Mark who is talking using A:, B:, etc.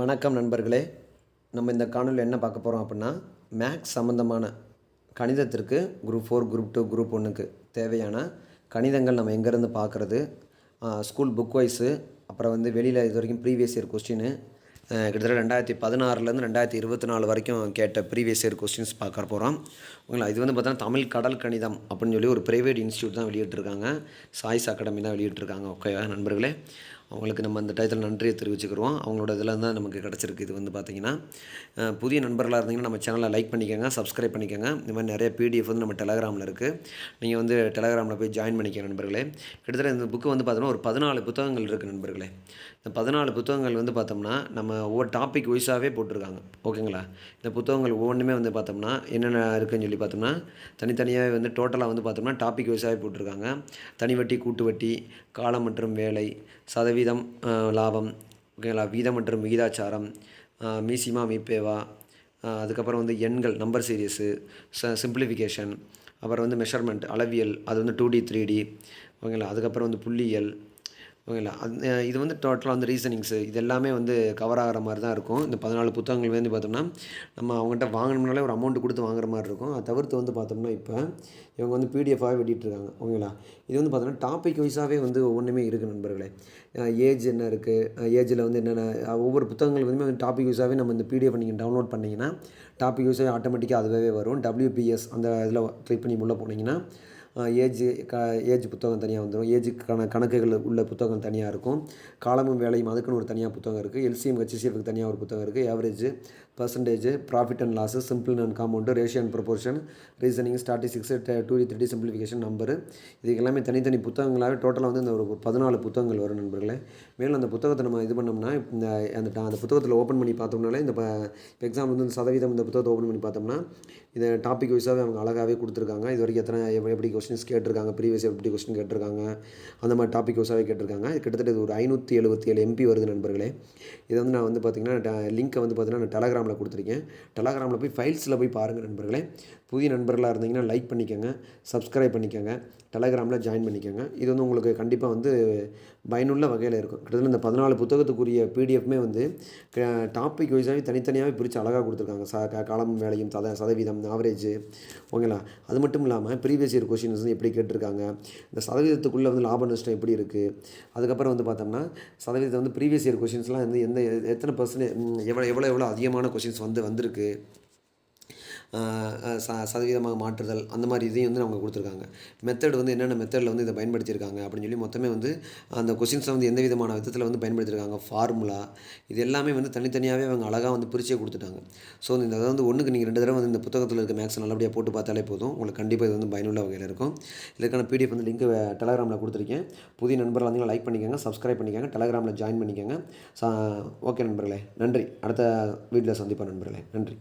A: வணக்கம் நண்பர்களே. நம்ம இந்த காணொலியில் என்ன பார்க்க போகிறோம் அப்படின்னா மேக்ஸ் சம்மந்தமான கணிதத்திற்கு group four group two group ஒன்றுக்கு தேவையான கணிதங்கள் நம்ம எங்கேருந்து பார்க்குறது ஸ்கூல் புக் வைஸு அப்புறம் வந்து வெளியில் இது வரைக்கும் ப்ரீவியஸ் இயர் கொஸ்டின் கிட்டத்தட்ட ரெண்டாயிரத்தி பதினாறுலேருந்து ரெண்டாயிரத்தி இருபத்தி நாலு வரைக்கும் கேட்ட ப்ரீவியஸ் இயர் கொஸ்டின்ஸ் பார்க்க போகிறோம் ஓகேங்களா? இது வந்து பார்த்தோன்னா தமிழ் கடல் கணிதம் அப்படின்னு சொல்லி ஒரு ப்ரைவேட் இன்ஸ்டியூட் தான் வெளியிட்டிருக்காங்க. சாய்ஸ் அகாடமி தான் வெளியிட்டிருக்காங்க. ஓகே நண்பர்களே? அவங்களுக்கு நம்ம அந்த டயத்தில் நன்றியை தெரிவிச்சுக்கிறோம். அவங்களோட இதில் தான் நமக்கு கிடச்சிருக்கு. இது வந்து பார்த்திங்கன்னா புதிய நண்பர்களாக இருந்தீங்கன்னா நம்ம சேனலை லைக் பண்ணிக்கோங்க சப்ஸ்கிரைப் பண்ணிக்கோங்க. இந்த மாதிரி நிறைய பிடிஎஃப் வந்து நம்ம டெலகிராமில் இருக்குது நீங்கள் வந்து டெலகிராமில் போய் ஜாயின் பண்ணிக்க நண்பர்களே. கிட்டத்தட்ட இந்த புக்கு வந்து பார்த்தோம்னா ஒரு பதினாலு புத்தகங்கள் இருக்குது நண்பர்களே. இந்த பதினாலு புத்தகங்கள் வந்து பார்த்தோம்னா நம்ம ஒவ்வொரு டாபிக் வைஸாகவே போட்டிருக்காங்க. ஓகேங்களா? இந்த புத்தகங்கள் ஒவ்வொன்றுமே வந்து பார்த்தோம்னா என்னென்ன இருக்குன்னு சொல்லி பார்த்தோம்னா தனித்தனியாகவே வந்து டோட்டலாக வந்து பார்த்தோம்னா டாபிக் வைஸாகவே போட்டிருக்காங்க. தனி வட்டி கூட்டு வட்டி காலம் மற்றும் வேலை சதவீதம் வீதம் லாபம் ஓகேங்களா வீதம் மற்றும் விகிதாச்சாரம் மீசிமா மீப்பேவா அதுக்கப்புறம் வந்து எண்கள் நம்பர் சீரியஸு ச சிம்பிளிஃபிகேஷன் அப்புறம் வந்து மெஷர்மெண்ட் அளவியல் அது வந்து டூ டி த்ரீ டி ஓகேங்களா? அதுக்கப்புறம் வந்து புள்ளியியல் ஓகேங்களா? அது இது வந்து டோட்டலாக வந்து ரீசனிங்ஸு இது எல்லாமே வந்து கவர் ஆகிற மாதிரி தான் இருக்கும். இந்த பதினாலு புத்தகங்கள் வந்து பார்த்தோம்னா நம்ம அவங்ககிட்ட வாங்கணும்னாலே ஒரு அமௌண்ட் கொடுத்து வாங்குற மாதிரி இருக்கும். அதை தவிர்த்து வந்து பார்த்தோம்னா இப்போ இவங்க வந்து பிடிஎஃபாகவே வெட்டிகிட்ருக்காங்க ஓகேங்களா? இது வந்து பார்த்தோம்னா டாபிக் வைஸாகவே வந்து ஒவ்வொன்றுமே இருக்குது நண்பர்களே. ஏஜ் என்ன இருக்குது ஏஜில் வந்து என்னென்ன ஒவ்வொரு புத்தகங்கள் வந்து டாபிக் வைஸாகவே நம்ம இந்த பிடிஎஃப் நீங்கள் டவுன்லோட் பண்ணிங்கன்னா டாபிக் வைஸாகவே ஆட்டோமேட்டிக்காக அதுவே வரும். டபிள்யூபிஎஸ் அந்த இதில் கிளிக் பண்ணி உள்ளே போனீங்கன்னா ஏஜ் க ஏஜ் புத்தகம் தனியாக வந்துடும் ஏஜுக்கான கணக்குகள் உள்ள புத்தகம் தனியாக இருக்கும். காலமும் வேலையும் அதுக்குன்னு ஒரு தனியாக புத்தகம் இருக்குது எல்சிஎம் ஹெச்சிசிஎஃப்க்கு தனியாக ஒரு புத்தகம் இருக்குது average percentage profit and losses simple and compound ratio and proportion reasoning statistics two D three simplification number இதுக்கு எல்லாமே தனித்தனி புத்தகங்களாகவே டோட்டலாக வந்து இந்த ஒரு பதினாலு புத்தகங்கள் வரும் நண்பர்களே. மேலும் அந்த புத்தகத்தை நம்ம இது பண்ணோம்னா இந்த அந்த ட- அந்த புத்தகத்தில் ஓப்பன் பண்ணி பார்த்தோம்னாலே இந்த இப்போ எக்ஸாம் வந்து இந்த சதவீதம் இந்த புத்தகத்தை ஓப்பன் பண்ணி பார்த்தோம்னா இந்த டாபிக் வைஸாகவே அவங்க அழகாகவே கொடுத்துருக்காங்க. இது வரைக்கும் எத்தனை எப்படி கொஸ்டின்ஸ் கேட்டிருக்காங்க. ப்ரீவியஸ் எப்படி கொஸ்டின் கேட்டிருக்காங்க. அந்த மாதிரி டாபிக் வைஸாகவே கேட்டிருக்காங்க. கிட்டத்தட்ட இது ஒரு ஐநூற்றி எழுபத்தி ஏழு எம்பி வருது நண்பர்களே. இதை வந்து நான் வந்து பார்த்தீங்கன்னா லிங்க்கை வந்து பார்த்திங்கன்னா நான் டெலகிராமில் கொடுத்துருக்கேன். டெலகிராமில் போய் ஃபைல்ஸில் போய் பாருங்கள் நண்பர்களே. புதிய நண்பர்களாக இருந்தீங்கன்னா லைக் பண்ணிக்கோங்க சப்ஸ்கிரைப் பண்ணிக்கோங்க டெலகிராமில் ஜாயின் பண்ணிக்கோங்க. இது வந்து உங்களுக்கு கண்டிப்பாக வந்து பயனுள்ள வகையில் இருக்கும். கிட்டத்தட்ட இந்த பதினாலு புத்தகத்துக்குரிய பிடிஎஃப்மே வந்து டாபிக் வைஸாகவே தனித்தனியாகவே பிரித்து அழகாக கொடுத்துருக்காங்க. ச க- காலம் வேலையும் சத சதவீதம் ஆவரேஜ் ஓகேங்களா அது மட்டும் இல்லாமல் ப்ரீவியஸ் இயர் கொஷின்ஸ் வந்து எப்படி கேட்டிருக்காங்க? இந்த சதவீதத்துக்குள்ளே வந்து லாப நஷ்டம் எப்படி இருக்குது அதுக்கப்புறம் வந்து பார்த்தோம்னா சதவீதம் வந்து ப்ரீவியஸ் இயர் கொஷின்ஸ்லாம் வந்து எந்த எத்தனை பர்சன்ட் எவ்வளோ எவ்வளோ எவ்வளோ அதிகமான கொஷின்ஸ் வந்து வந்திருக்கு? ச சதவீதமாக மாற்றுதல் அந்த மாதிரி இதையும் வந்து அவங்க கொடுத்துருக்காங்க. மெத்தட் வந்து என்னென்ன மெத்தடில் வந்து இதை பயன்படுத்தியிருக்காங்க அப்படின்னு சொல்லி மொத்தமே வந்து அந்த கொஷின்ஸை வந்து எந்த விதமான விதத்தில் வந்து பயன்படுத்தியிருக்காங்க? ஃபார்முலா இது எல்லாமே வந்து தனித்தனியாகவே அவங்க அழகாக வந்து பிரிச்சே கொடுத்துட்டாங்க. ஸோ இந்த இதை வந்து ஒன்றுக்கு நீங்கள் ரெண்டு தடவை வந்து இந்த புத்தகத்தில் இருக்க மேக்ஸ் நல்லபடியாக போட்டு பார்த்தாலே போதும். உங்களுக்கு கண்டிப்பாக இது வந்து பயனுள்ள வகையில் இருக்கும். இதுக்கான பிடிஎஃப் வந்து லிங்க் டெலகிராமில் கொடுத்துருக்கேன். புதிய நண்பர்கள் வந்து லைக் பண்ணிக்கோங்க சப்ஸ்கிரைப் பண்ணிக்கோங்க டெலகிராமில் ஜாயின் பண்ணிக்கோங்க. ஓகே நண்பர்களே நன்றி. அடுத்த வீட்டில் சந்திப்பேன் நண்பர்களே நன்றி.